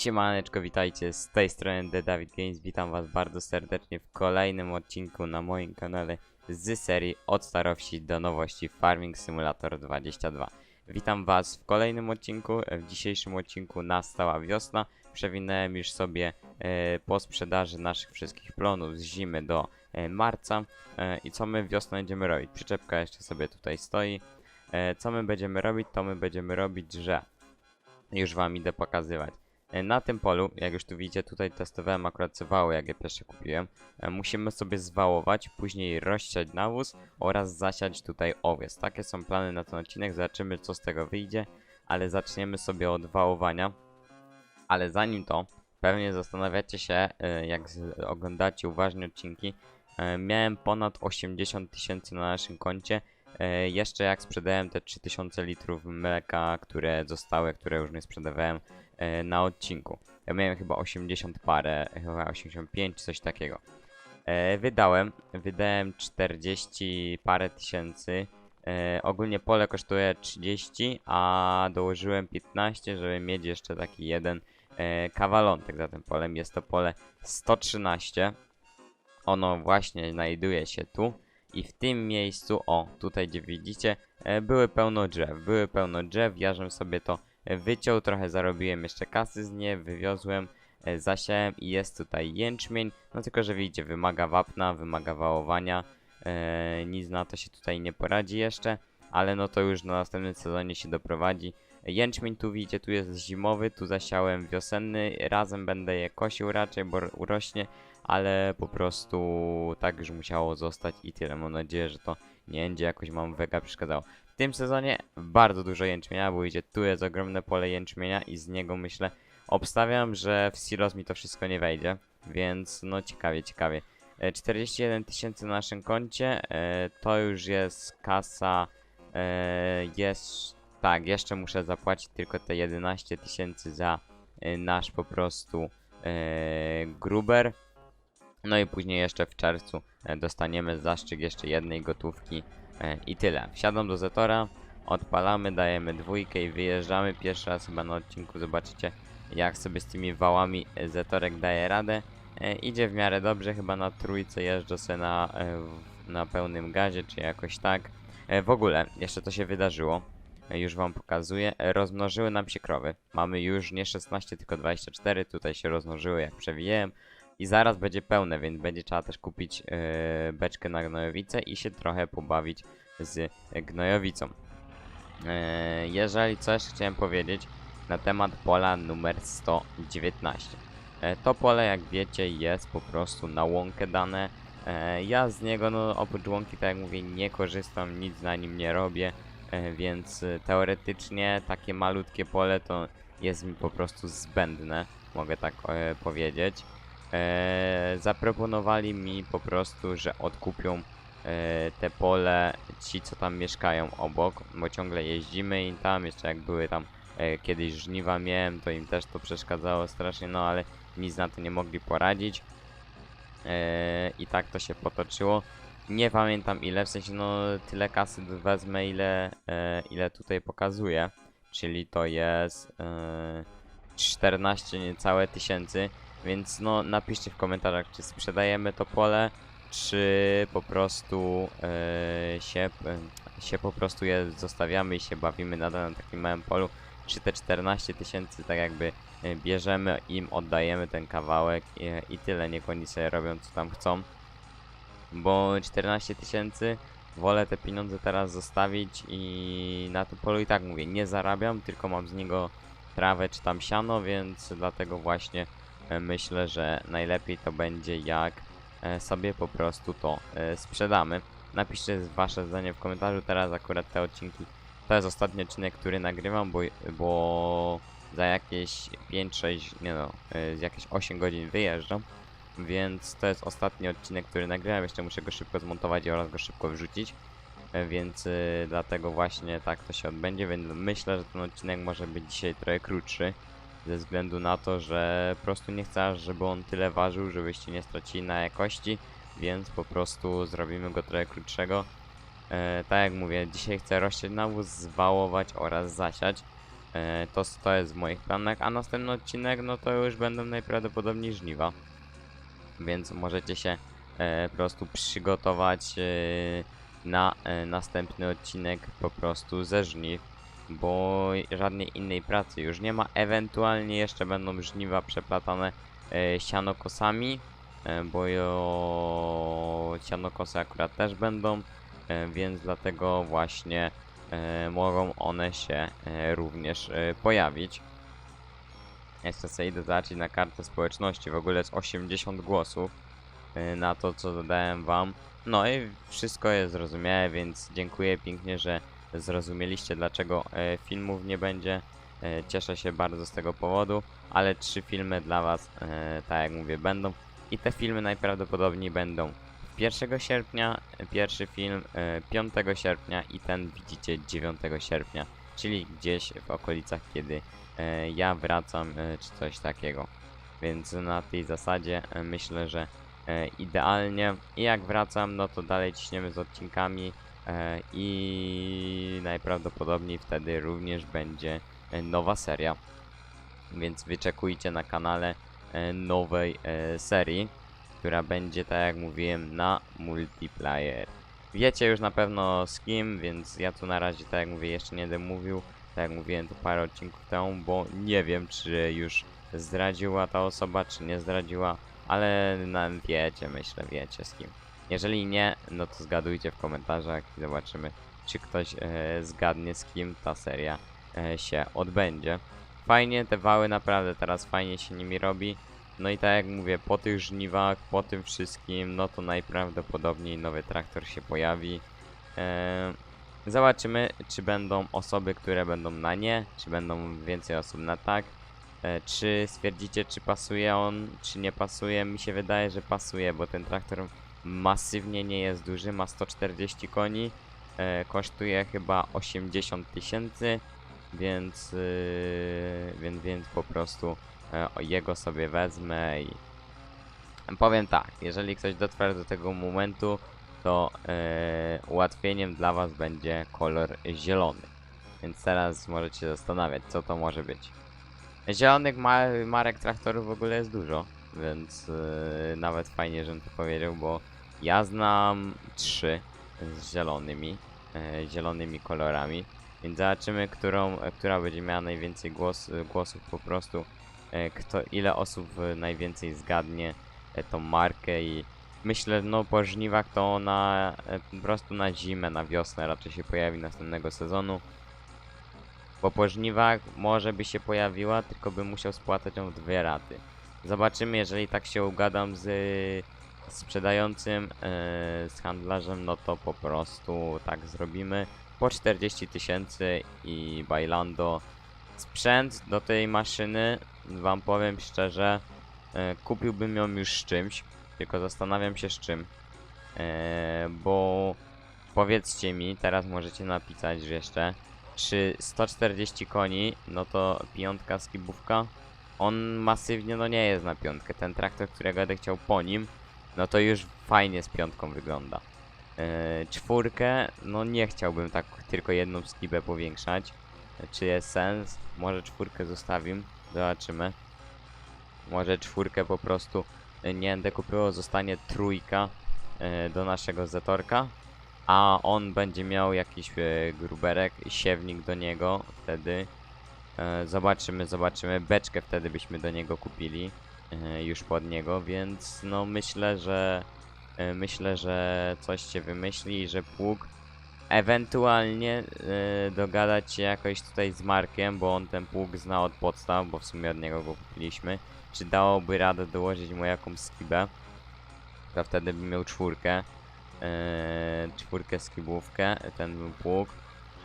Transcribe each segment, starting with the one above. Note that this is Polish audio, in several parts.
Siemaneczko, witajcie z tej strony The David Games, witam was bardzo serdecznie w kolejnym odcinku na moim kanale z serii od starości do nowości Farming Simulator 22. Witam was w kolejnym odcinku, w dzisiejszym odcinku nastała wiosna, przewinąłem już sobie e, po sprzedaży naszych wszystkich plonów z zimy do e, marca. E, i co my wiosną będziemy robić, przyczepka jeszcze sobie tutaj stoi, e, co my będziemy robić, to my będziemy robić, że już wam idę pokazywać. E, Na tym polu, jak już tu widzicie, tutaj testowałem akurat wały, jak je pierwsze kupiłem. E, Musimy sobie zwałować, później rozsiać nawóz oraz zasiać tutaj owiec. Takie są plany na ten odcinek, zobaczymy co z tego wyjdzie, ale zaczniemy sobie od wałowania. Ale zanim to, pewnie zastanawiacie się, e, jak oglądacie uważnie odcinki, miałem ponad 80 tysięcy na naszym koncie, jeszcze jak sprzedałem te 3000 litrów mleka, które zostały, które już nie sprzedawałem na odcinku. Ja miałem chyba 80 parę, chyba 85, coś takiego. E, wydałem, wydałem 40 parę tysięcy. E, ogólnie pole kosztuje 30, a dołożyłem 15, żeby mieć jeszcze taki jeden e, kawalątek za tym polem. Jest to pole 113. Ono właśnie znajduje się tu. I w tym miejscu, o, tutaj gdzie widzicie, e, były pełno drzew. Były pełno drzew, ja żem sobie to e, wyciął, trochę zarobiłem jeszcze kasy z nie, wywiozłem, e, zasiałem i jest tutaj jęczmień. No tylko, że widzicie, wymaga wapna, wymaga wałowania. E, nic na to się tutaj nie poradzi jeszcze, ale no to już na następnym sezonie się doprowadzi. Jęczmień tu widzicie, tu jest zimowy, tu zasiałem wiosenny, razem będę je kosił raczej, bo urośnie, ale po prostu tak już musiało zostać i tyle. Mam nadzieję, że to nie będzie jakoś mam wega przeszkadzało. Tym sezonie bardzo dużo jęczmienia, bo idzie tu jest ogromne pole jęczmienia i z niego myślę, obstawiam, że w silos mi to wszystko nie wejdzie, więc no ciekawie, ciekawie. E, 41 tysięcy na naszym koncie, e, to już jest kasa, e, jest, tak, jeszcze muszę zapłacić tylko te 11 tysięcy za e, nasz po prostu e, gruber. No i później jeszcze w czerwcu e, dostaniemy zaszczyt jeszcze jednej gotówki e, i tyle. Wsiadam do Zetora, odpalamy, dajemy dwójkę i wyjeżdżamy. Pierwszy raz chyba na odcinku zobaczycie jak sobie z tymi wałami e, Zetorek daje radę. E, idzie w miarę dobrze, chyba na trójce jeżdżę sobie na, e, na pełnym gazie, czy jakoś tak. E, w ogóle, jeszcze to się wydarzyło. E, Już wam pokazuję. E, Rozmnożyły nam się krowy. Mamy już nie 16, tylko 24. Tutaj się rozmnożyły, jak przewijałem. I zaraz będzie pełne, więc będzie trzeba też kupić e, beczkę na gnojowicę i się trochę pobawić z gnojowicą. E, jeżeli coś chciałem powiedzieć na temat pola numer 119. E, to pole, jak wiecie, jest po prostu na łąkę dane. Ja z niego, no oprócz łąki, tak jak mówię, nie korzystam, nic na nim nie robię, więc teoretycznie takie malutkie pole to jest mi po prostu zbędne, mogę tak powiedzieć. E, zaproponowali mi po prostu, że odkupią e, te pole ci, co tam mieszkają obok, bo ciągle jeździmy i tam jeszcze jak były tam e, kiedyś żniwa miałem, to im też to przeszkadzało strasznie, no ale nic na to nie mogli poradzić. E, I tak to się potoczyło. Nie pamiętam ile, w sensie no tyle kasy wezmę ile, e, ile tutaj pokazuje, czyli to jest e, 14 niecałe tysięcy, więc no napiszcie w komentarzach, czy sprzedajemy to pole, czy po prostu e, się, e, się po prostu je zostawiamy i się bawimy nadal na takim małym polu, czy te 14 tysięcy tak jakby e, bierzemy, im oddajemy ten kawałek i, i tyle, niech oni sobie robią co tam chcą, bo 14 tysięcy wolę te pieniądze teraz zostawić i na tym polu i tak mówię, nie zarabiam, tylko mam z niego trawę czy tam siano, więc dlatego właśnie myślę, że najlepiej to będzie jak e, sobie po prostu to e, sprzedamy. Napiszcie wasze zdanie w komentarzu, teraz akurat te odcinki to jest ostatni odcinek, który nagrywam, bo, bo za jakieś 5-6, nie no, e, jakieś 8 godzin wyjeżdżam. Więc to jest ostatni odcinek, który nagrałem. Jeszcze muszę go szybko zmontować oraz go szybko wrzucić. E, Więc dlatego właśnie tak to się odbędzie. Więc myślę, że ten odcinek może być dzisiaj trochę krótszy. Ze względu na to, że po prostu nie chcę, żeby on tyle ważył, żebyście nie stracili na jakości. Więc po prostu zrobimy go trochę krótszego. E, tak jak mówię, dzisiaj chcę rozsiać nawóz, zwałować oraz zasiać. E, to, to jest w moich planach, a następny odcinek, no to już będą najprawdopodobniej żniwa. Więc możecie się e, po prostu przygotować e, na e, następny odcinek po prostu ze żniw, bo żadnej innej pracy już nie ma. Ewentualnie jeszcze będą żniwa przeplatane e, sianokosami, e, bo jo, sianokosy akurat też będą, e, więc dlatego właśnie e, mogą one się e, również e, pojawić. Jeszcze sobie idę zobaczyć na kartę społeczności, w ogóle jest 80 głosów e, na to, co dodałem wam. No i wszystko jest zrozumiałe, więc dziękuję pięknie, że zrozumieliście, dlaczego e, filmów nie będzie. E, Cieszę się bardzo z tego powodu, ale trzy filmy dla was, e, tak jak mówię, będą. I te filmy najprawdopodobniej będą 1 sierpnia, pierwszy film e, 5 sierpnia i ten widzicie 9 sierpnia, czyli gdzieś w okolicach, kiedy ja wracam, czy coś takiego. Więc na tej zasadzie myślę, że idealnie. I jak wracam, no to dalej ciśniemy z odcinkami i najprawdopodobniej wtedy również będzie e, nowa seria. Więc wyczekujcie na kanale e, nowej e, serii, która będzie, tak jak mówiłem, na multiplayer. Wiecie już na pewno z kim, więc ja tu na razie, tak jak mówię, jeszcze nie będę mówił. Tak jak mówiłem to parę odcinków temu, bo nie wiem, czy już zdradziła ta osoba, czy nie zdradziła, ale na, wiecie, myślę, wiecie z kim. Jeżeli nie, no to zgadujcie w komentarzach i zobaczymy, czy ktoś e, zgadnie z kim ta seria e, się odbędzie. Fajnie, te wały naprawdę teraz fajnie się nimi robi. No i tak jak mówię, po tych żniwach, po tym wszystkim, no to najprawdopodobniej nowy traktor się pojawi. E, zobaczymy, czy będą osoby, które będą na nie, czy będą więcej osób na tak. E, czy stwierdzicie, czy pasuje on, czy nie pasuje? Mi się wydaje, że pasuje, bo ten traktor masywnie nie jest duży, ma 140 koni, e, kosztuje chyba 80 tysięcy, więc, yy, więc, więc po prostu e, jego sobie wezmę i powiem tak, jeżeli ktoś dotrwa do tego momentu, to e, ułatwieniem dla Was będzie kolor zielony. Więc teraz możecie zastanawiać, co to może być. Zielonych ma marek traktorów w ogóle jest dużo, więc yy, nawet fajnie, żebym to powiedział, bo ja znam trzy z zielonymi, yy, zielonymi kolorami, więc zobaczymy, którą, e, która będzie miała najwięcej głos, głosów po prostu, e, kto, ile osób najwięcej zgadnie e, tą markę i myślę, no po żniwach to na, e, po prostu na zimę, na wiosnę raczej się pojawi następnego sezonu. Bo po żniwach może by się pojawiła, tylko bym musiał spłacać ją w dwie raty. Zobaczymy, jeżeli tak się ugadam z sprzedającym, yy, z handlarzem, no to po prostu tak zrobimy. Po 40 tysięcy i bailando. Sprzęt do tej maszyny, wam powiem szczerze, yy, kupiłbym ją już z czymś, tylko zastanawiam się z czym. Yy, bo powiedzcie mi, teraz możecie napisać jeszcze, czy 140 koni, no to piątka skibówka, on masywnie no nie jest na piątkę. Ten traktor, którego będę chciał po nim, no to już fajnie z piątką wygląda. Yy, czwórkę, no nie chciałbym tak tylko jedną skibę powiększać. Czy jest sens? Może czwórkę zostawim, zobaczymy. Może czwórkę po prostu yy, nie będę kupował, zostanie trójka yy, do naszego Zetorka a on będzie miał jakiś e, gruberek, siewnik do niego wtedy. E, zobaczymy, zobaczymy. Beczkę wtedy byśmy do niego kupili e, już pod niego, więc no myślę, że e, myślę, że coś się wymyśli i że pług ewentualnie dogadać się jakoś tutaj z Markiem, bo on ten pług zna od podstaw, bo w sumie od niego go kupiliśmy. Czy dałoby radę dołożyć mu jakąś skibę? To wtedy bym miał czwórkę czwórkę skibówkę, ten pług.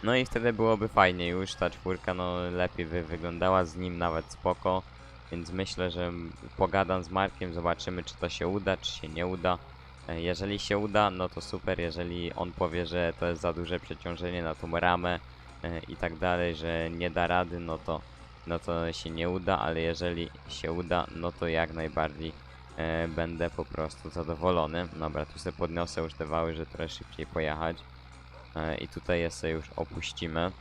No i wtedy byłoby fajnie już, ta czwórka no lepiej by wyglądała, z nim nawet spoko. Więc myślę, że pogadam z Markiem, zobaczymy czy to się uda, czy się nie uda. E, Jeżeli się uda, no to super, jeżeli on powie, że to jest za duże przeciążenie na tą ramę e, i tak dalej, że nie da rady, no to, no to się nie uda, ale jeżeli się uda, no to jak najbardziej e, będę po prostu zadowolony. Dobra, tu sobie podniosę już te wały, że trochę szybciej pojechać. E, I tutaj je sobie już opuścimy.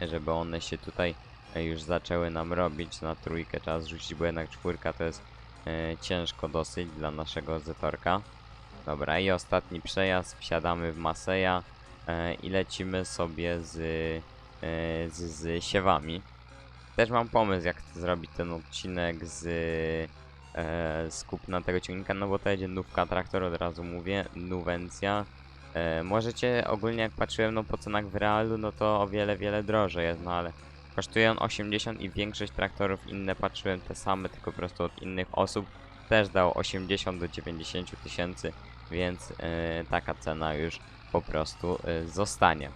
żeby one się tutaj e, już zaczęły nam robić na trójkę trzeba zrzucić, bo jednak czwórka to jest e, ciężko dosyć dla naszego zetorka. Dobra, i ostatni przejazd, wsiadamy w Maseja i lecimy sobie z, z, z siewami. Też mam pomysł, jak zrobić ten odcinek z, e, z kupna tego ciągnika, no bo to jedzie nówka traktor, od razu mówię, nuwencja. E, możecie ogólnie jak patrzyłem no po cenach w realu, no to o wiele, wiele drożej jest, no ale kosztuje on 80 i większość traktorów inne patrzyłem te same, tylko po prostu od innych osób też dał 80 do 90 tysięcy, więc e, taka cena już po prostu e, zostanie.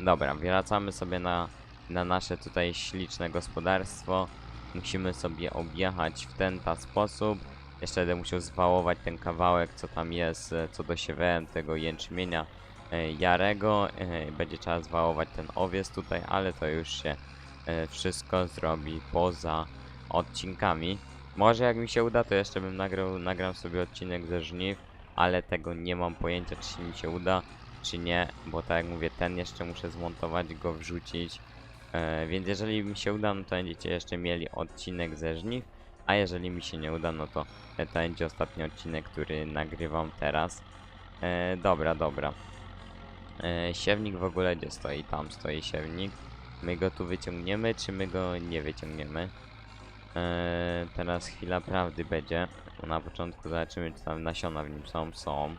Dobra, wracamy sobie na, na nasze tutaj śliczne gospodarstwo. Musimy sobie objechać w ten ta sposób. Jeszcze będę musiał zwałować ten kawałek, co tam jest, e, co dosiewałem tego jęczmienia e, jarego. E, Będzie trzeba zwałować ten owiec tutaj, ale to już się wszystko zrobi poza odcinkami. Może jak mi się uda, to jeszcze bym nagrał, nagram sobie odcinek ze żniw, ale tego nie mam pojęcia, czy mi się uda, czy nie, bo tak jak mówię, ten jeszcze muszę zmontować, go wrzucić. Więc jeżeli mi się uda, no to będziecie jeszcze mieli odcinek ze żniw, a jeżeli mi się nie uda, no to e, to będzie ostatni odcinek, który nagrywam teraz. E, dobra, dobra. E, siewnik w ogóle gdzie stoi? Tam stoi siewnik. My go tu wyciągniemy, czy my go nie wyciągniemy? E, teraz chwila prawdy będzie. Na początku zobaczymy, czy tam nasiona w nim są. Są.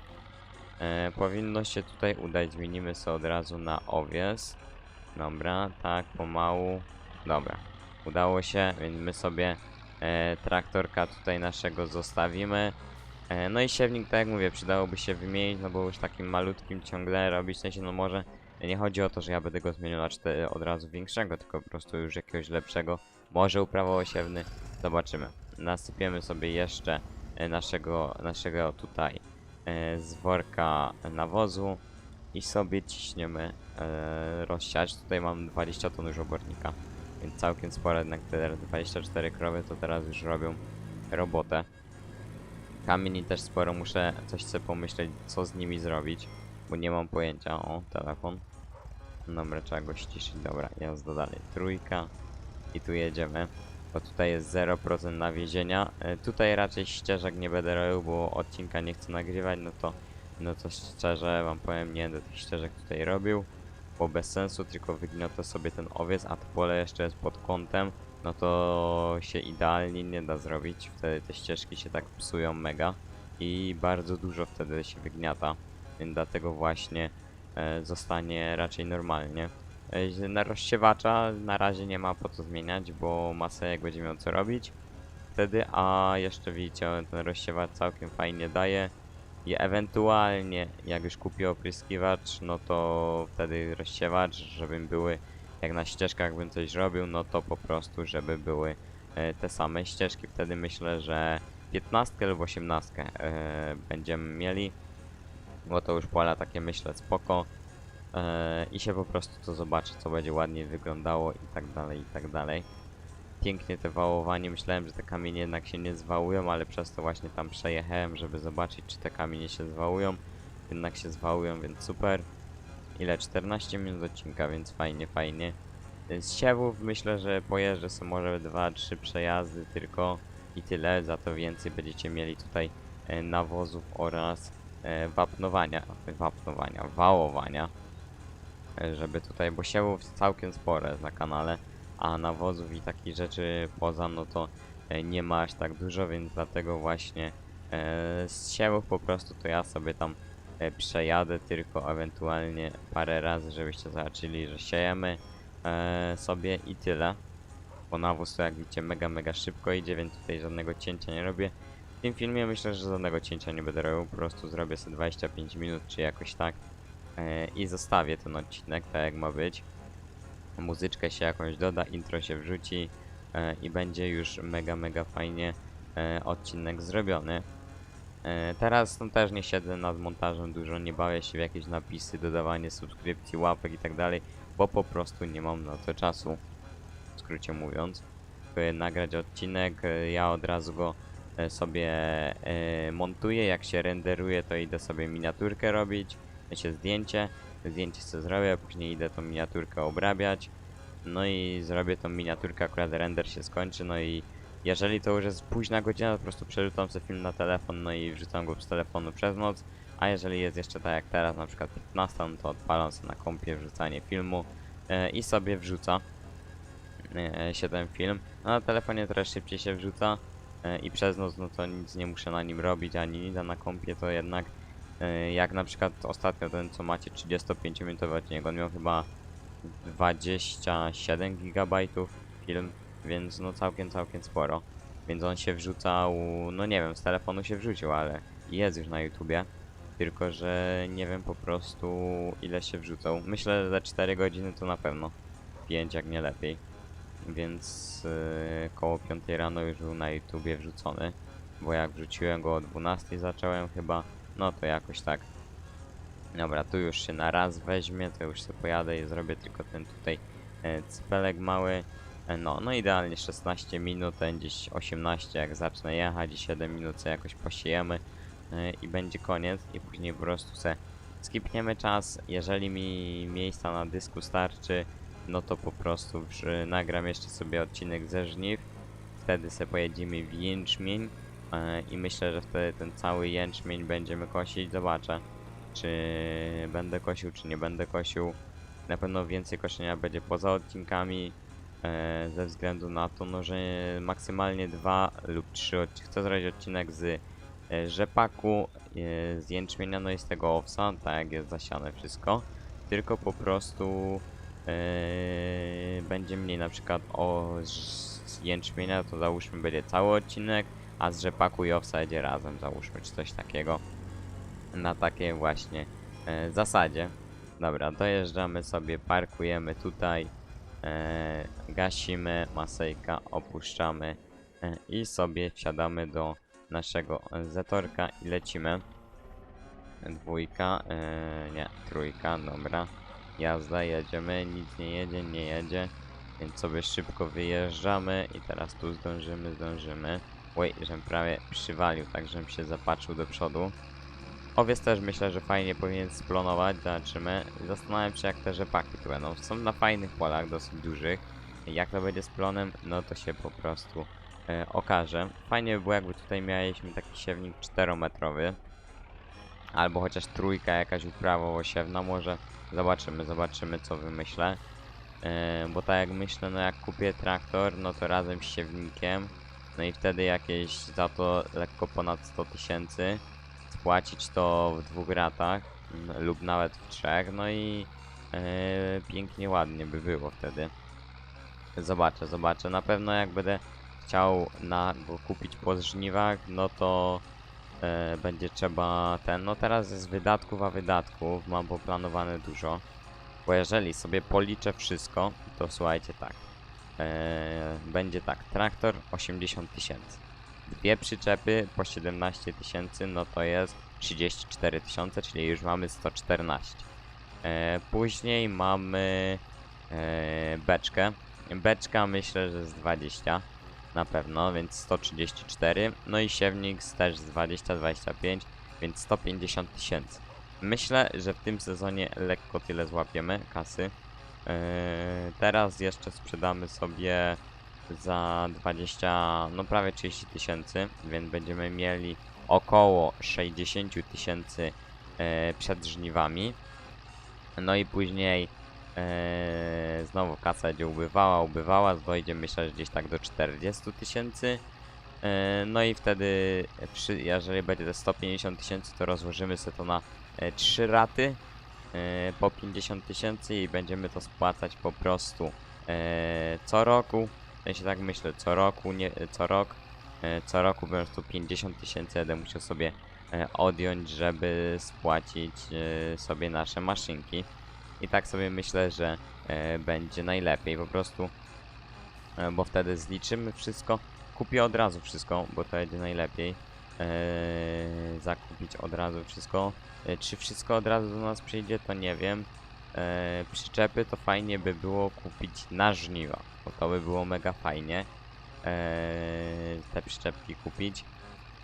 E, powinno się tutaj udać. Zmienimy sobie od razu na owies. Dobra, tak, pomału. Dobra, udało się, więc my sobie traktorka tutaj naszego zostawimy. E, no i siewnik, tak jak mówię, przydałoby się wymienić, no bo już takim malutkim ciągle robić, w sensie, no może nie chodzi o to, że ja będę go zmieniał na cztery od razu większego, tylko po prostu już jakiegoś lepszego, może uprawowosiewny, zobaczymy. Nasypiemy sobie jeszcze e, naszego, naszego tutaj e, z worka nawozu i sobie ciśniemy e, rozsiać. Tutaj mam 20 ton już obornika, więc całkiem sporo, jednak te 24 krowy to teraz już robią robotę. Kamieni też sporo, muszę coś sobie pomyśleć, co z nimi zrobić, bo nie mam pojęcia. O, telefon. Dobra, trzeba go ściszyć. Dobra, jazda dalej. Trójka. I tu jedziemy. Bo tutaj jest 0% nawiezienia. E, tutaj raczej ścieżek nie będę robił, bo odcinka nie chcę nagrywać, no to no to szczerze wam powiem, nie będę tych ścieżek tutaj robił, bo bez sensu, tylko wygniotę sobie ten owiec, a to pole jeszcze jest pod kątem, no to się idealnie nie da zrobić, wtedy te ścieżki się tak psują mega i bardzo dużo wtedy się wygniata, więc dlatego właśnie e, zostanie raczej normalnie. E, na rozsiewacza na razie nie ma po co zmieniać, bo Masejek będzie miał co robić wtedy, a jeszcze widzicie, ten rozsiewacz całkiem fajnie daje. I ewentualnie, jak już kupię opryskiwacz, no to wtedy rozsiewacz, żeby były, jak na ścieżkach bym coś robił, no to po prostu, żeby były e, te same ścieżki. Wtedy myślę, że 15 lub 18 e, będziemy mieli, bo to już pola takie myślę spoko. E, I się po prostu to zobaczy, co będzie ładnie wyglądało i tak dalej, i tak dalej pięknie te wałowanie. Myślałem, że te kamienie jednak się nie zwałują, ale przez to właśnie tam przejechałem, żeby zobaczyć, czy te kamienie się zwałują. Jednak się zwałują, więc super. Ile? 14 minut odcinka, więc fajnie, fajnie. Z siewów myślę, że pojeżdżę sobie może 2-3 przejazdy tylko i tyle. Za to więcej będziecie mieli tutaj e, nawozów oraz e, wapnowania, wapnowania, wałowania. E, żeby tutaj, bo siewów całkiem spore na kanale a nawozów i takich rzeczy poza no to e, nie ma aż tak dużo, więc dlatego właśnie e, z siewów po prostu to ja sobie tam e, przejadę tylko ewentualnie parę razy, żebyście zobaczyli, że siejemy sobie i tyle. Bo nawóz to jak widzicie mega mega szybko idzie, więc tutaj żadnego cięcia nie robię. W tym filmie myślę, że żadnego cięcia nie będę robił, po prostu zrobię sobie 25 minut czy jakoś tak i zostawię ten odcinek tak jak ma być muzyczkę się jakąś doda, intro się wrzuci e, i będzie już mega, mega fajnie e, odcinek zrobiony. E, teraz no, też nie siedzę nad montażem dużo, nie bawię się w jakieś napisy, dodawanie subskrypcji, łapek i tak dalej, bo po prostu nie mam na to czasu, w skrócie mówiąc. By nagrać odcinek, ja od razu go sobie montuję, jak się renderuje to idę sobie miniaturkę robić, się zdjęcie zdjęcie sobie zrobię, później idę tą miniaturkę obrabiać. No i zrobię tą miniaturkę, akurat render się skończy, no i jeżeli to już jest późna godzina, to po prostu przerzucam sobie film na telefon, no i wrzucam go z telefonu przez noc. A jeżeli jest jeszcze tak jak teraz, na przykład 15, no to odpalam sobie na kompie wrzucanie filmu e, i sobie wrzuca e, się ten film. A na telefonie trochę szybciej się wrzuca e, i przez noc no to nic nie muszę na nim robić, ani nic, a na kompie to jednak jak na przykład ostatnio ten co macie 35 minutowy odcinek, on miał chyba 27 gigabajtów film, więc no całkiem, całkiem sporo. Więc on się wrzucał, no nie wiem, z telefonu się wrzucił, ale jest już na YouTubie. Tylko, że nie wiem po prostu ile się wrzucał. Myślę, że za 4 godziny to na pewno. 5 jak nie lepiej. Więc yy, koło 5 rano już był na YouTubie wrzucony. Bo jak wrzuciłem go o 12 zacząłem chyba, no to jakoś tak. Dobra, tu już się na raz weźmie, to już sobie pojadę i zrobię tylko ten tutaj e, cypelek mały. E, no, no idealnie 16 minut, gdzieś 18 jak zacznę jechać i 7 minut sobie jakoś posiejemy e, i będzie koniec i później po prostu se skipniemy czas. Jeżeli mi miejsca na dysku starczy, no to po prostu nagram jeszcze sobie odcinek ze żniw. Wtedy sobie pojedziemy w jęczmień i myślę, że wtedy ten cały jęczmień będziemy kosić. Zobaczę czy będę kosił, czy nie będę kosił. Na pewno więcej koszenia będzie poza odcinkami, e, ze względu na to, no, że maksymalnie dwa lub trzy odcinki. Chcę zrobić odcinek z e, rzepaku, e, z jęczmienia, no i z tego owsa, tak jak jest zasiane wszystko. Tylko po prostu e, będzie mniej na przykład o z jęczmienia, to załóżmy będzie cały odcinek, a z rzepaku i owsa razem, załóżmy, czy coś takiego na takiej właśnie e, zasadzie. Dobra, dojeżdżamy sobie, parkujemy tutaj, e, gasimy masejka, opuszczamy e, i sobie wsiadamy do naszego zetorka i lecimy. Dwójka, e, nie, trójka, dobra. Jazda, jedziemy, nic nie jedzie, nie jedzie. Więc sobie szybko wyjeżdżamy i teraz tu zdążymy, zdążymy. Oj, żem prawie przywalił, tak żem się zapatrzył do przodu. Owiec też myślę, że fajnie powinien splonować, zobaczymy. Zastanawiam się jak te rzepaki tu będą. Są na fajnych polach, dosyć dużych. Jak to będzie z plonem, no to się po prostu e, okaże. Fajnie by było jakby tutaj mieliśmy taki siewnik 4-metrowy. Albo chociaż trójka jakaś uprawowo-siewna może. Zobaczymy, zobaczymy co wymyślę. E, bo tak jak myślę, no jak kupię traktor, no to razem z siewnikiem. No i wtedy jakieś za to lekko ponad 100 tysięcy spłacić to w dwóch ratach lub nawet w trzech, no i e, pięknie, ładnie by było wtedy. Zobaczę, zobaczę. Na pewno jak będę chciał na go kupić po żniwach, no to e, będzie trzeba ten. No teraz jest wydatków, a wydatków mam poplanowane dużo. Bo jeżeli sobie policzę wszystko, to słuchajcie tak. E, będzie tak, traktor 80 tysięcy dwie przyczepy po 17 tysięcy, no to jest 34 tysiące, czyli już mamy 114. E, później mamy e, beczkę. Beczka myślę, że z 20 na pewno, więc 134. No i siewnik też z 20-25, więc 150 tysięcy. Myślę, że w tym sezonie lekko tyle złapiemy kasy. E, teraz jeszcze sprzedamy sobie za 20, no prawie 30 tysięcy, więc będziemy mieli około 60 tysięcy e, przed żniwami. No i później e, znowu kasa będzie ubywała, ubywała, dojdzie myślę, że gdzieś tak do 40 tysięcy. No i wtedy, jeżeli będzie te 150 tysięcy, to rozłożymy sobie to na e, 3 raty e, po 50 tysięcy i będziemy to spłacać po prostu e, co roku. Ja się tak myślę, co roku, nie, co rok, e, co roku po prostu 50 tysięcy będę musiał sobie e, odjąć, żeby spłacić e, sobie nasze maszynki. I tak sobie myślę, że e, będzie najlepiej po prostu, e, bo wtedy zliczymy wszystko. Kupię od razu wszystko, bo to będzie najlepiej. E, zakupić od razu wszystko. E, czy wszystko od razu do nas przyjdzie, to nie wiem. E, przyczepy to fajnie by było kupić na żniwa, bo to by było mega fajnie. E, te przyczepki kupić.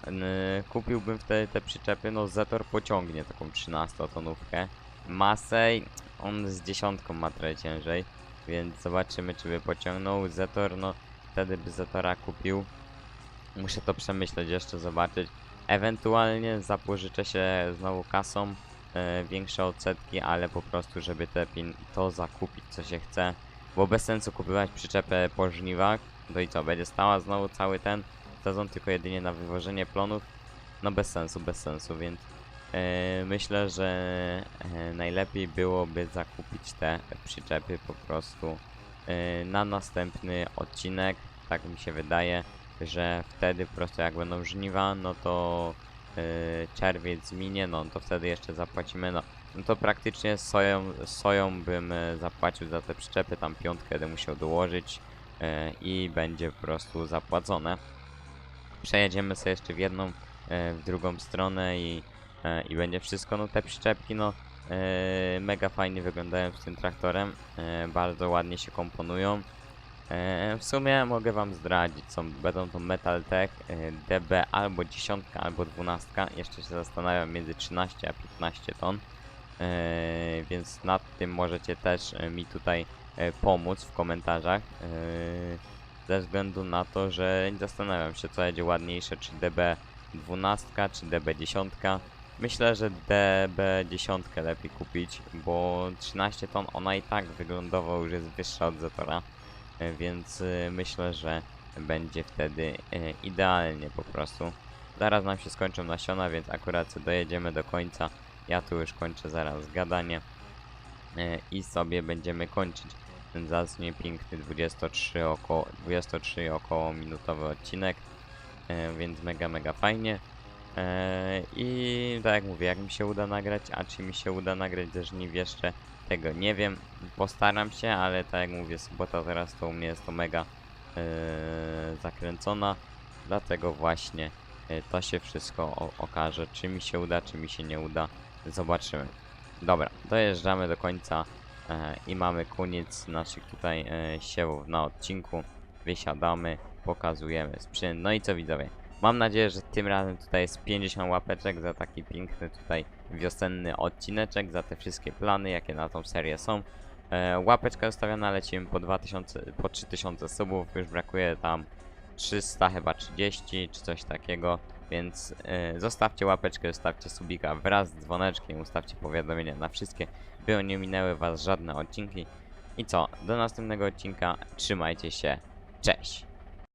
N- kupiłbym wtedy te przyczepy, no Zetor pociągnie taką 13 tonówkę. masę i on z dziesiątką ma trochę ciężej, więc zobaczymy czy by pociągnął Zetor, no wtedy by Zetora kupił. Muszę to przemyśleć jeszcze, zobaczyć. Ewentualnie zapożyczę się znowu kasą, e, większe odsetki, ale po prostu żeby te pin to zakupić co się chce, bo bez sensu kupować przyczepę po żniwach, no i co, będzie stała znowu cały ten sezon tylko jedynie na wywożenie plonów, no bez sensu, bez sensu, więc e, myślę, że e, najlepiej byłoby zakupić te przyczepy po prostu e, na następny odcinek, tak mi się wydaje, że wtedy po prostu jak będą żniwa, no to e, czerwiec minie, no to wtedy jeszcze zapłacimy, no, no to praktycznie soją, soją bym e, zapłacił za te przyczepy, tam piątkę będę musiał dołożyć e, i będzie po prostu zapłacone. Przejedziemy sobie jeszcze w jedną, e, w drugą stronę i, e, i będzie wszystko. No te przyczepki no e, mega fajnie wyglądają z tym traktorem, e, bardzo ładnie się komponują. E, w sumie mogę wam zdradzić, są, będą to Metal Tech e, DB albo 10 albo 12, jeszcze się zastanawiam między 13 a 15 ton. E, więc nad tym możecie też mi tutaj pomóc w komentarzach. Ze względu na to, że zastanawiam się, co będzie ładniejsze, czy DB12 czy DB10. Myślę, że DB10 lepiej kupić, bo 13 ton ona i tak wyglądowo już jest wyższa od Zetora, e, więc e, myślę, że będzie wtedy e, idealnie po prostu. Zaraz nam się skończą nasiona, więc akurat dojedziemy do końca. Ja tu już kończę zaraz gadanie e, i sobie będziemy kończyć ten zacnie piękny 23 około, 23 około minutowy odcinek, więc mega mega fajnie. I tak jak mówię, jak mi się uda nagrać, a czy mi się uda nagrać ze żniw jeszcze, tego nie wiem. Postaram się, ale tak jak mówię, sobota teraz to u mnie jest to mega e, zakręcona, dlatego właśnie e, to się wszystko o, okaże, czy mi się uda, czy mi się nie uda, zobaczymy. Dobra, dojeżdżamy do końca e, i mamy koniec naszych tutaj siewów na odcinku. Wysiadamy, pokazujemy sprzęt. No i co widzowie? Mam nadzieję, że tym razem tutaj jest 50 łapeczek za taki piękny tutaj wiosenny odcineczek, za te wszystkie plany, jakie na tą serię są. E, łapeczka zostawiona, lecimy po 2000, po 3000 subów, już brakuje tam 300 chyba 30 czy coś takiego, więc e, zostawcie łapeczkę, zostawcie subika wraz z dzwoneczkiem, ustawcie powiadomienia na wszystkie, by nie minęły was żadne odcinki. I co, do następnego odcinka, trzymajcie się, cześć!